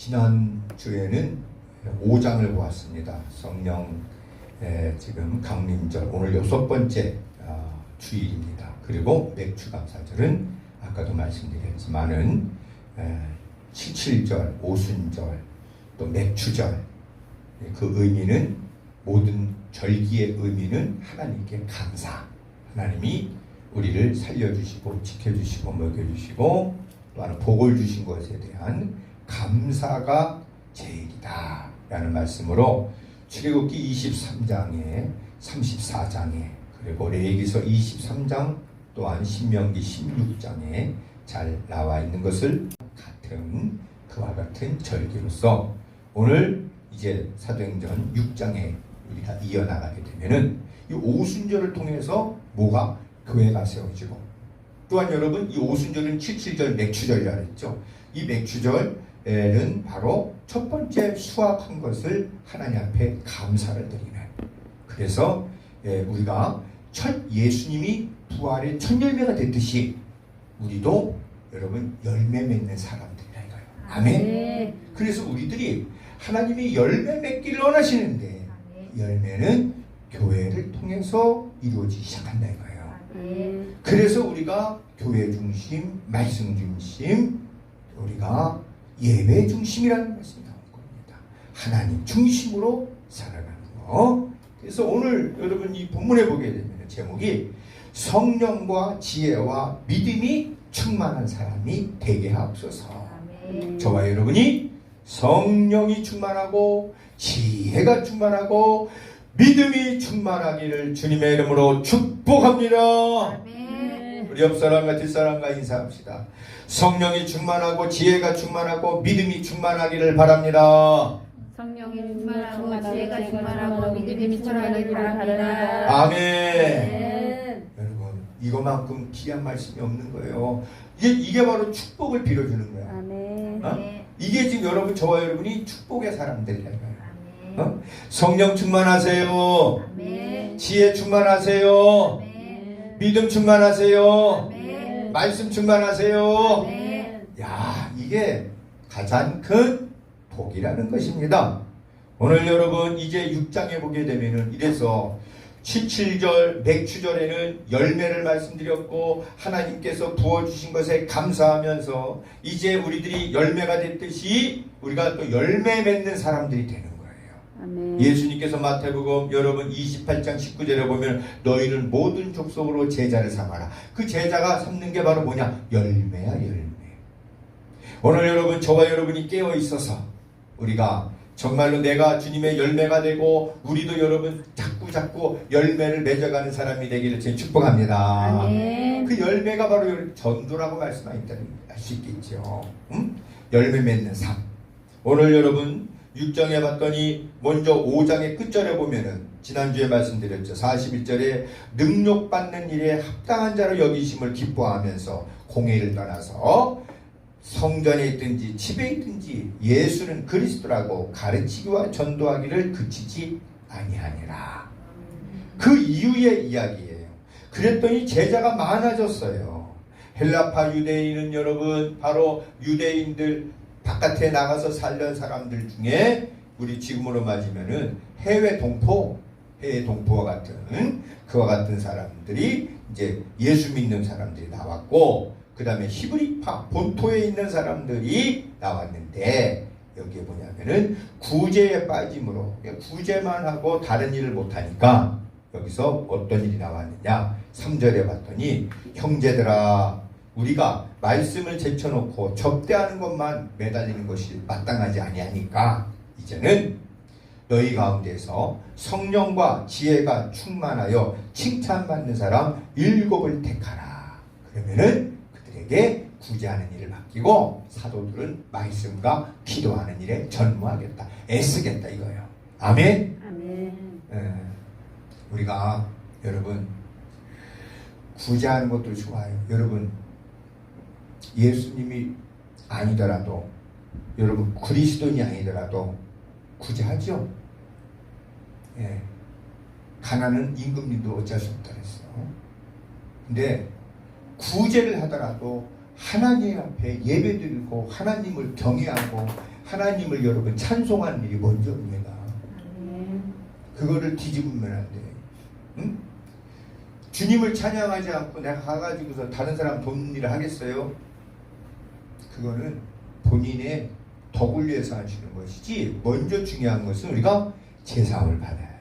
지난 주에는 5장을 보았습니다. 성령 에, 지금 강림절 오늘 여섯 번째 아, 주일입니다. 그리고 맥주 감사절은 아까도 말씀드렸지만은 에, 칠칠절, 오순절, 또 맥주절 그 의미는 모든 절기의 의미는 하나님께 감사. 하나님이 우리를 살려주시고 지켜주시고 먹여주시고 또한 복을 주신 것에 대한 감사가 제일이다. 라는 말씀으로 출애굽기 23장에 34장에 그리고 레위기서 23장 또한 신명기 16장에 잘 나와 있는 것을 같은 그와 같은 절기로서 오늘 이제 사도행전 6장에 우리가 이어나가게 되면은 이 오순절을 통해서 뭐가 교회가 세워지고 또한 여러분 이 오순절은 칠칠절 맥추절이라 했죠. 이 맥추절에 는 바로 첫 번째 수확한 것을 하나님 앞에 감사를 드리는 그래서 예, 우리가 첫 예수님이 부활의 첫 열매가 됐듯이 우리도 여러분 열매 맺는 사람들이라 이거예요. 아멘. 그래서 우리들이 하나님이 열매 맺기를 원하시는데 열매는 교회를 통해서 이루어지기 시작한다 이거예요. 그래서 우리가 교회 중심, 말씀 중심, 우리가 예배 중심이라는 말씀이 나온 겁니다. 하나님 중심으로 살아가는 거. 그래서 오늘 여러분 이 본문에 보게 되면 제목이 성령과 지혜와 믿음이 충만한 사람이 되게 하옵소서. 저와 여러분이 성령이 충만하고 지혜가 충만하고 믿음이 충만하기를 주님의 이름으로 축복합니다. 우리 옆 사람과 뒷 사람과 인사합시다. 성령이 충만하고 지혜가 충만하고 믿음이 충만하기를 바랍니다. 성령이 충만하고 지혜가 충만하고 믿음이 충만하기를 바랍니다. 아멘. 네. 여러분 이거만큼 귀한 말씀이 없는 거예요. 이게 이게 바로 축복을 빌어주는 거야. 아멘. 어? 네. 이게 지금 여러분 저와 여러분이 축복의 사람들이라는 거예요. 어? 성령 충만하세요. 아멘. 지혜 충만하세요. 아멘. 믿음 충만하세요. 아멘. 말씀 충만하세요. 아멘. 야, 이게 가장 큰 복이라는 것입니다. 오늘 여러분 이제 6장에 보게 되면은 이래서 77절 맥추절에는 열매를 말씀드렸고 하나님께서 부어주신 것에 감사하면서 이제 우리들이 열매가 됐듯이 우리가 또 열매 맺는 사람들이 되는. 아멘. 예수님께서 마태복음 여러분 28장 19절에 보면 너희는 모든 족속으로 제자를 삼아라. 그 제자가 삼는 게 바로 뭐냐? 열매야 열매. 오늘 여러분 저와 여러분이 깨어 있어서 우리가 정말로 내가 주님의 열매가 되고 우리도 여러분 자꾸 자꾸 열매를 맺어가는 사람이 되기를 제 축복합니다. 아멘. 그 열매가 바로 전도라고 말씀하셨다는 할수 있겠죠. 음? 열매 맺는 삶. 오늘 여러분 6장에 봤더니 먼저 5장의 끝절에 보면은 지난주에 말씀드렸죠. 41절에 능력받는 일에 합당한 자로 여기심을 기뻐하면서 공회를 떠나서 성전에 있든지 집에 있든지 예수는 그리스도라고 가르치기와 전도하기를 그치지 아니하니라. 그 이후의 이야기예요. 그랬더니 제자가 많아졌어요. 헬라파 유대인은 여러분 바로 유대인들 바깥에 나가서 살던 사람들 중에 우리 지금으로 맞으면은 해외 동포, 해외 동포와 같은 그와 같은 사람들이 이제 예수 믿는 사람들이 나왔고 그 다음에 히브리파 본토에 있는 사람들이 나왔는데 여기에 뭐냐면은 구제에 빠짐으로 구제만 하고 다른 일을 못하니까 여기서 어떤 일이 나왔느냐? 3절에 봤더니 형제들아 우리가 말씀을 제쳐놓고 접대하는 것만 매달리는 것이 마땅하지 아니하니까 이제는 너희 가운데서 성령과 지혜가 충만하여 칭찬받는 사람 일곱을 택하라. 그러면은 그들에게 구제하는 일을 맡기고 사도들은 말씀과 기도하는 일에 전무하겠다. 애쓰겠다 이거예요. 아멘. 아멘. 예, 우리가 여러분 구제하는 것도 좋아요. 여러분 예수님이 아니더라도 여러분 그리스도인이 아니더라도 구제하죠. 예, 가난은 임금님도 어쩔 수 없다 그랬어요. 근데 구제를 하더라도 하나님 앞에 예배드리고 하나님을 경외하고 하나님을 여러분 찬송하는 일이 먼저입니다. 아멘. 그거를 뒤집으면 안 돼. 응? 주님을 찬양하지 않고 내가 가가지고서 다른 사람 돕는 일을 하겠어요? 그거는 본인의 덕을 위해서 하시는 것이지 먼저 중요한 것은 우리가 제사함을 받아야 돼요.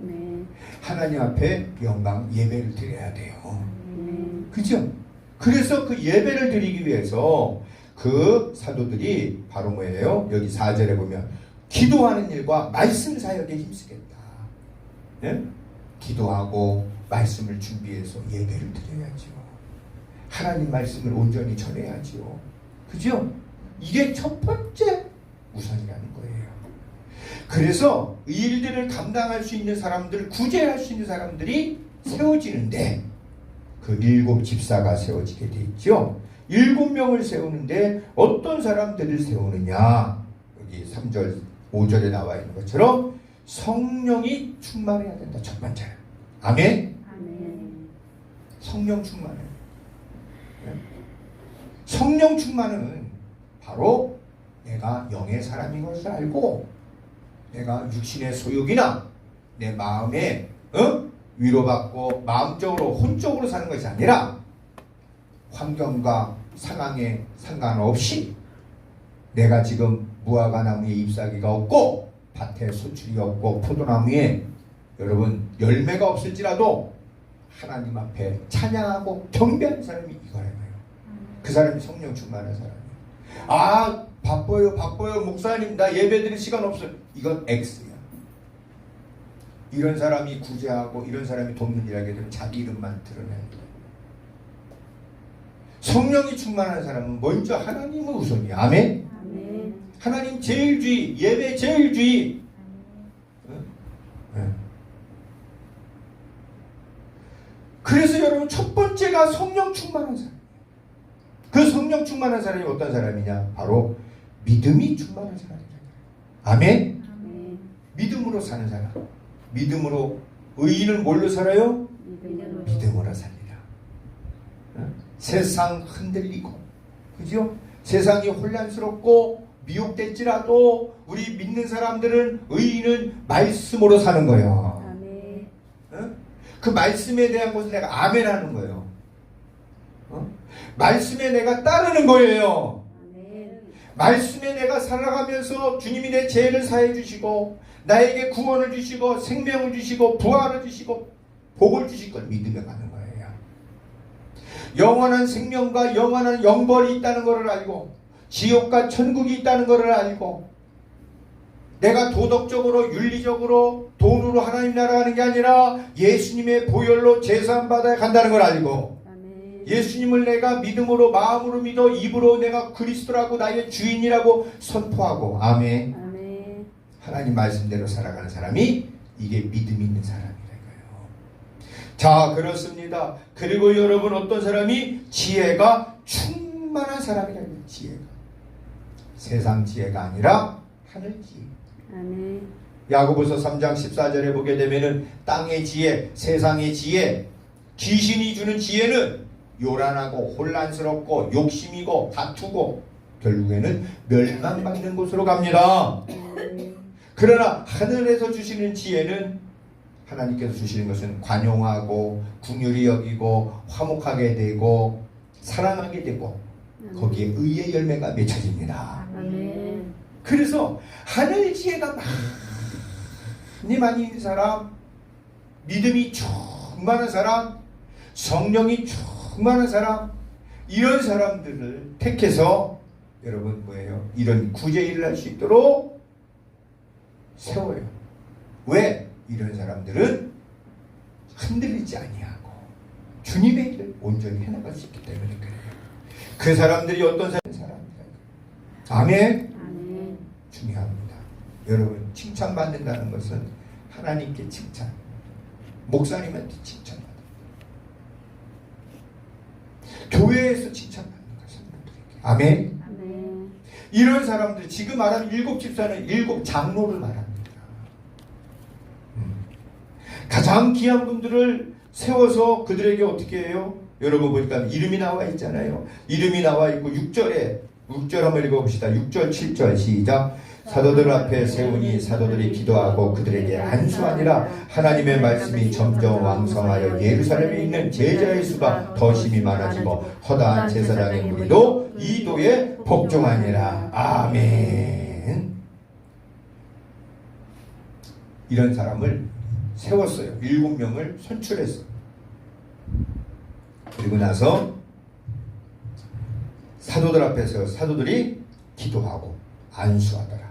네. 하나님 앞에 영광 예배를 드려야 돼요. 네. 그죠? 그래서 그 예배를 드리기 위해서 그 사도들이 바로 뭐예요? 여기 4절에 보면 기도하는 일과 말씀 사역에 힘쓰겠다. 예? 기도하고 말씀을 준비해서 예배를 드려야죠. 하나님 말씀을 온전히 전해야죠. 그죠? 이게 첫 번째 우선이라는 거예요. 그래서 이 일들을 감당할 수 있는 사람들, 구제할 수 있는 사람들이 세워지는데 그 일곱 집사가 세워지게 돼 있죠. 일곱 명을 세우는데 어떤 사람들을 세우느냐? 여기 3절, 5절에 나와 있는 것처럼 성령이 충만해야 된다. 첫 번째. 아멘. 아멘. 성령 충만해. 네? 성령 충만은 바로 내가 영의 사람인 것을 알고 내가 육신의 소욕이나 내 마음에 어? 위로받고 마음적으로 혼적으로 사는 것이 아니라 환경과 상황에 상관없이 내가 지금 무화과 나무에 잎사귀가 없고 밭에 소출이 없고 포도나무에 여러분 열매가 없을지라도 하나님 앞에 찬양하고 경배하는 사람이 이거라고요. 그 사람이 성령 충만한 사람이에요. 아 바빠요 바빠요 목사님 나 예배 드릴 시간 없어요. 이건 X야. 이런 사람이 구제하고 이런 사람이 돕는 일 하게 되면 자기 이름만 드러내는 거예요. 성령이 충만한 사람은 먼저 하나님을 우선이야. 아멘. 아멘. 하나님 제일주의, 예배 제일주의. 응? 응. 그래서 여러분 첫 번째가 성령 충만한 사람. 그 성령 충만한 사람이 어떤 사람이냐? 바로 믿음이 충만한 사람이야. 아멘. 아멘. 믿음으로 사는 사람. 믿음으로 의인은 뭘로 살아요? 믿음으로. 믿음으로 삽니다. 응? 세상 흔들리고, 그죠? 세상이 혼란스럽고 미혹될지라도 우리 믿는 사람들은 의인은 말씀으로 사는 거예요. 아멘. 응? 그 말씀에 대한 것을 내가 아멘하는 거예요. 어? 말씀에 내가 따르는 거예요. 말씀에 내가 살아가면서 주님이 내 죄를 사해 주시고 나에게 구원을 주시고 생명을 주시고 부활을 주시고 복을 주실 걸 믿으며 가는 거예요. 영원한 생명과 영원한 영벌이 있다는 것을 알고 지옥과 천국이 있다는 것을 알고 내가 도덕적으로 윤리적으로 돈으로 하나님 나라 가는 게 아니라 예수님의 보혈로 제사함 받아야 간다는 걸 알고. 예수님을 내가 믿음으로 마음으로 믿어 입으로 내가 그리스도라고 나의 주인이라고 선포하고 아멘 아멘. 하나님 말씀대로 살아가는 사람이 이게 믿음 있는 사람이라고요. 자 그렇습니다. 그리고 여러분 어떤 사람이 지혜가 충만한 사람이라고요. 지혜가 세상 지혜가 아니라 하늘 지혜. 아멘. 야고보서 3장 14절에 보게 되면은 땅의 지혜, 세상의 지혜, 귀신이 주는 지혜는 요란하고 혼란스럽고 욕심이고 다투고 결국에는 멸망받는 곳으로 갑니다. 그러나 하늘에서 주시는 지혜는 하나님께서 주시는 것은 관용하고 궁휼히 여기고 화목하게 되고 사랑하게 되고 거기에 의의 열매가 맺혀집니다. 그래서 하늘 지혜가 많이 많이 있는 사람, 믿음이 충만한 사람, 성령이 충 만한 사람, 이런 사람들을 택해서 여러분 뭐예요? 이런 구제 일을 할 수 있도록 세워요. 왜? 이런 사람들은 흔들리지 아니하고 주님의 일을 온전히 해나갈 수 있기 때문에 그래요. 그 사람들이 어떤 사람이라 아멘. 아멘. 중요합니다. 여러분 칭찬받는다는 것은 하나님께 칭찬, 목사님한테 칭찬받는 교회에서 칭찬받는 것을 아멘. 아멘. 이런 사람들 지금 말하는 일곱 집사는 일곱 장로를 말합니다. 음. 가장 귀한 분들을 세워서 그들에게 어떻게 해요? 여러분 보니까 이름이 나와 있잖아요. 이름이 나와 있고 6절에 6절 한번 읽어봅시다. 6절, 7절 시작. 사도들 앞에 세우니 사도들이 기도하고 그들에게 안수하니라 하나님의 말씀이 점점 왕성하여 예루살렘에 있는 제자의 수가 더 심히 많아지고 허다한 제사장의 무리도 이도에 복종하니라. 아멘. 이런 사람을 세웠어요. 일곱 명을 선출했어. 그리고 나서 사도들 앞에서 사도들이 기도하고 안수하더라.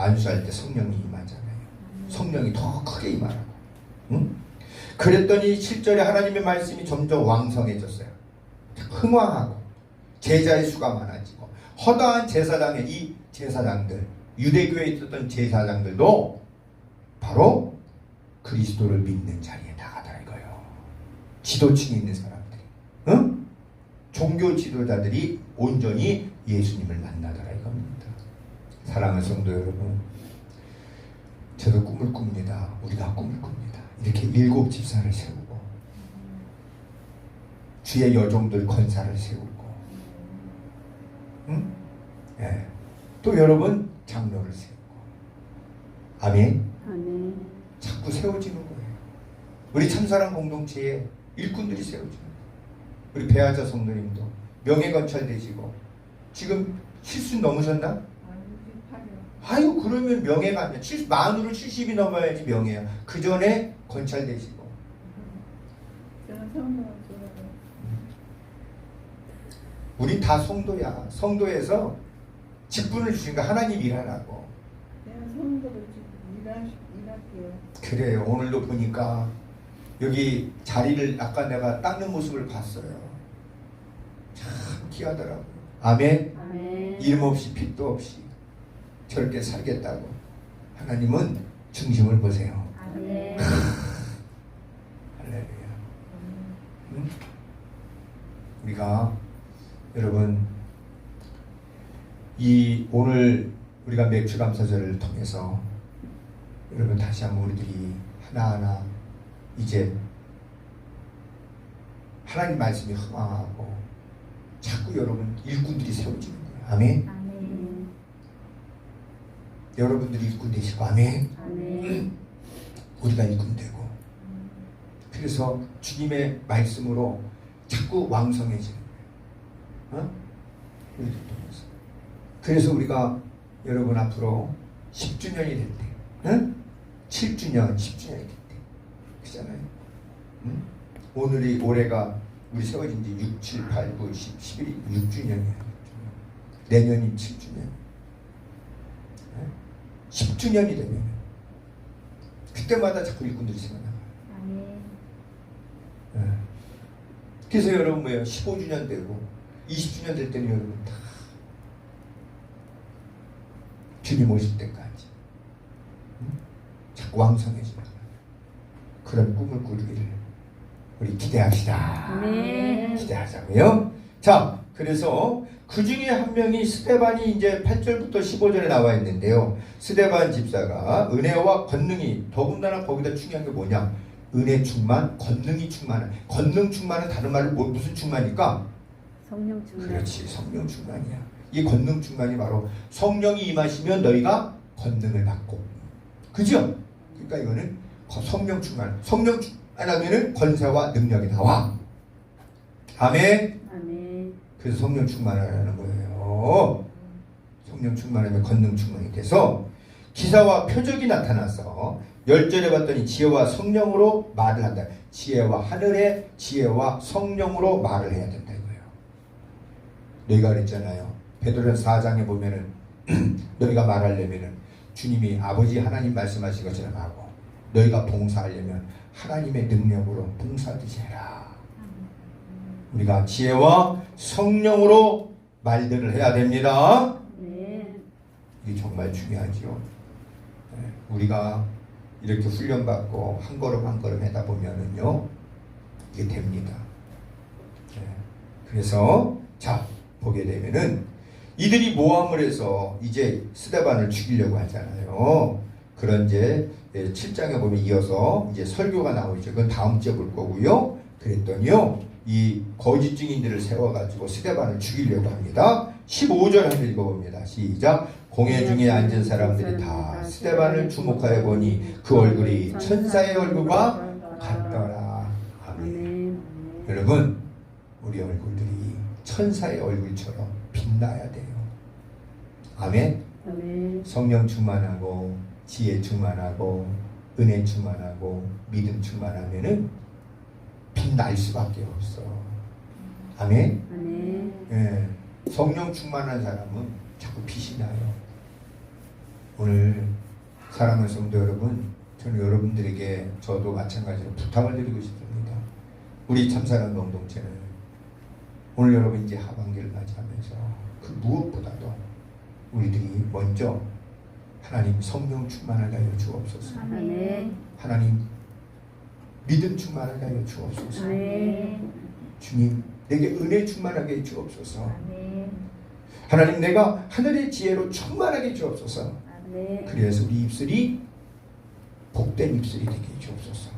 안수할 때 성령이 임하잖아요. 성령이 더 크게 임하라고. 응? 그랬더니 7절에 하나님의 말씀이 점점 왕성해졌어요. 흥왕하고 제자의 수가 많아지고 허다한 제사장의 이 제사장들 유대교에 있었던 제사장들도 바로 그리스도를 믿는 자리에 나가더라 이거예요. 지도층에 있는 사람들이, 응? 종교 지도자들이 온전히 예수님을 만나더라 이겁니다. 사랑하는 성도 여러분, 저도 꿈을 꿉니다. 우리가 꿈을 꿉니다. 이렇게 일곱 집사를 세우고 주의 여종들 권사를 세우고, 응? 예. 또 여러분 장로를 세우고, 아멘. 아멘. 자꾸 세워지는 거예요. 우리 참사랑 공동체에 일꾼들이 세워지는 거예요. 우리 배하자 성도님도 명예 건찰되시고 지금 70 넘으셨나? 아유 그러면 명예가 아니야. 70, 만으로 70이 넘어야지 명예야. 그 전에 건찰 되시고 우리 다 성도야. 성도에서 직분을 주신가 하나님 일하라고. 그래요. 오늘도 보니까 여기 자리를 아까 내가 닦는 모습을 봤어요. 참 귀하더라고요. 아멘. 아멘. 이름 없이 빚도 없이 저렇게 살겠다고. 하나님은 중심을 보세요. 할렐루야. 응? 우리가 여러분 이 오늘 우리가 맥주 감사절을 통해서 여러분 다시 한번 우리들이 하나하나 이제 하나님 말씀이 흥황하고 자꾸 여러분 일꾼들이 세워지는 거예요. 아멘. 여러분들이 일꾼 되시고 아멘. 아멘. 우리가 일꾼 되고 그래서 주님의 말씀으로 자꾸 왕성해지는 거예요. 어? 그래서 우리가 여러분 앞으로 10주년이 될 때, 응? 7주년, 10주년이 될 때, 그잖아요. 응? 오늘이 올해가 우리 세워진 지 6, 7, 8, 9, 10, 11이 6주년이에요. 내년이 7주년. 10주년이 되면 그때마다 자꾸 일꾼들이 생각나요. 아멘. 예. 그래서 여러분 뭐예요? 15주년 되고 20주년 될 때는 여러분 다 주님 오실 때까지 응? 자꾸 왕성해지는. 그런 꿈을 꾸기를 우리 기대합시다. 기대하자고요. 자, 그래서 그 중에 한 명이 스테반이 이제 8절부터 15절에 나와 있는데요. 스테반 집사가 은혜와 권능이 더군다나 거기다 중요한 게 뭐냐? 은혜 충만, 권능이 충만한. 권능 충만은 다른 말로 뭐, 무슨 충만일까? 성령 충만. 그렇지, 성령 충만이야. 이 권능 충만이 바로 성령이 임하시면 너희가 권능을 받고, 그죠? 그러니까 이거는 거- 성령 충만. 성령 충만하면은 권세와 능력이 나와. 아멘. 그래서 성령 충만하라는 거예요. 성령 충만하면 권능 충만이 돼서 기사와 표적이 나타나서 열절에 봤더니 지혜와 성령으로 말을 한다. 지혜와 하늘의 지혜와 성령으로 말을 해야 된다 이거예요. 너희가 그랬잖아요. 베드로전 4장에 보면은 너희가 말하려면은 주님이 아버지 하나님 말씀하신 것처럼 하고 너희가 봉사하려면 하나님의 능력으로 봉사하듯이 해라. 우리가 지혜와 성령으로 말들을 해야 됩니다. 네. 이게 정말 중요하지요. 네, 우리가 이렇게 훈련받고 한 걸음 한 걸음 하다 보면은요, 이게 됩니다. 네, 그래서 자 보게 되면은 이들이 모함을 해서 이제 스데반을 죽이려고 하잖아요. 그런 이제 7장에 보면 이어서 이제 설교가 나오죠. 그건 다음 주에 볼 거고요. 그랬더니요. 이 거짓 증인들을 세워가지고 스테반을 죽이려고 합니다. 15절 한번 읽어봅니다. 시작. 공회 중에 앉은 사람들이 다 스테반을 주목하여 보니 그 얼굴이 천사의 얼굴과 같더라. 아멘. 아멘. 여러분, 우리 얼굴들이 천사의 얼굴처럼 빛나야 돼요. 아멘. 아멘. 성령 충만하고 지혜 충만하고 은혜 충만하고 믿음 충만하면은 빛날 수밖에 없어. 아멘. 아멘. 예. 성령 충만한 사람은 자꾸 빛이 나요. 오늘 사랑하는 성도 여러분, 저는 여러분들에게 저도 마찬가지로 부탁을 드리고 싶습니다. 우리 참사랑 공동체는 오늘 여러분 이제 하반기를 맞이하면서 그 무엇보다도 우리들이 먼저 하나님 성령 충만하게 하여 주옵소서. 아멘. 하나님 믿음 충만하게 하여 주옵소서. 주님 내게 은혜 충만하게 해 주옵소서. 하나님 내가 하늘의 지혜로 충만하게 해 주옵소서. 그래서 우리 입술이 복된 입술이 되게 해 주옵소서.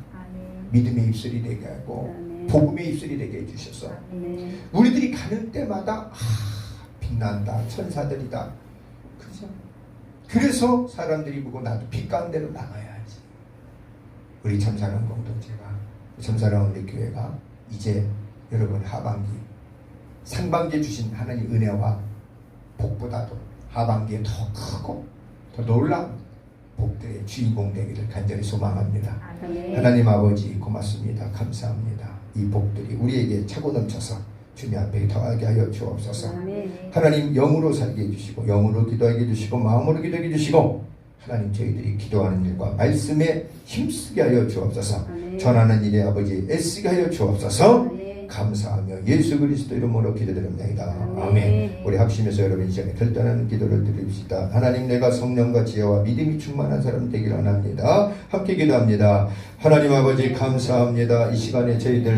믿음의 입술이 되게 하고. 복음의 입술이 되게 해 주셔서. 우리들이 가는 때마다 아, 빛난다 천사들이다. 그죠? 그래서 사람들이 보고 나도 빛 가운데로 나가야지. 우리 참사랑 공동체가 참사랑 우리 교회가 이제 여러분 하반기 상반기에 주신 하나님 은혜와 복보다도 하반기에 더 크고 더 놀라운 복들의 주인공 되기를 간절히 소망합니다. 아멘. 하나님 아버지 고맙습니다. 감사합니다. 이 복들이 우리에게 차고 넘쳐서 주님 앞에 더하게 하여 주옵소서. 아멘. 하나님 영으로 살게 해주시고 영으로 기도하게 해주시고 마음으로 기도하게 해주시고 하나님 저희들이 기도하는 일과 말씀에 힘쓰게 하여 주옵소서. 아멘. 전하는 일에 아버지 애쓰게 하여 주옵소서. 아멘. 감사하며 예수 그리스도 이름으로 기도드립니다. 아멘. 아멘. 우리 합심해서 여러분 이 시간에 결단하는 기도를 드립시다. 하나님 내가 성령과 지혜와 믿음이 충만한 사람 되기를 원합니다. 함께 기도합니다. 하나님 아버지 감사합니다. 이 시간에 저희들